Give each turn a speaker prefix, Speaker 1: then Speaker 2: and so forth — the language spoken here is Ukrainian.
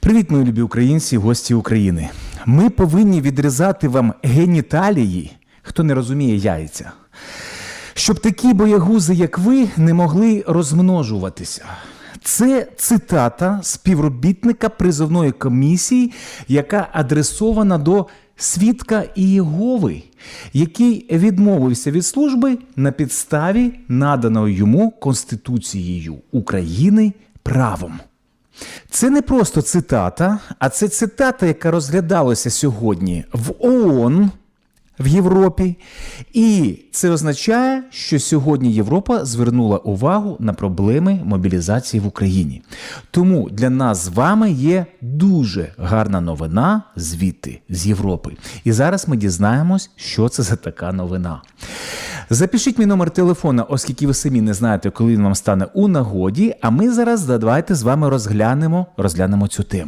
Speaker 1: Привіт, мої любі українці, гості України. Ми повинні відрізати вам геніталії, хто не розуміє яйця, щоб такі боягузи, як ви, не могли розмножуватися. Це цитата співробітника призовної комісії, яка адресована до свідка Ієгови, який відмовився від служби на підставі наданого йому Конституцією України правом. Це не просто цитата, а це цитата, яка розглядалася сьогодні в ООН в Європі. І це означає, що сьогодні Європа звернула увагу на проблеми мобілізації в Україні. Тому для нас з вами є дуже гарна новина звідти з Європи. І зараз ми дізнаємось, що це за така новина. Запишіть мій номер телефона, оскільки ви самі не знаєте, коли він вам стане у нагоді. А ми зараз давайте з вами розглянемо, розглянемо цю тему.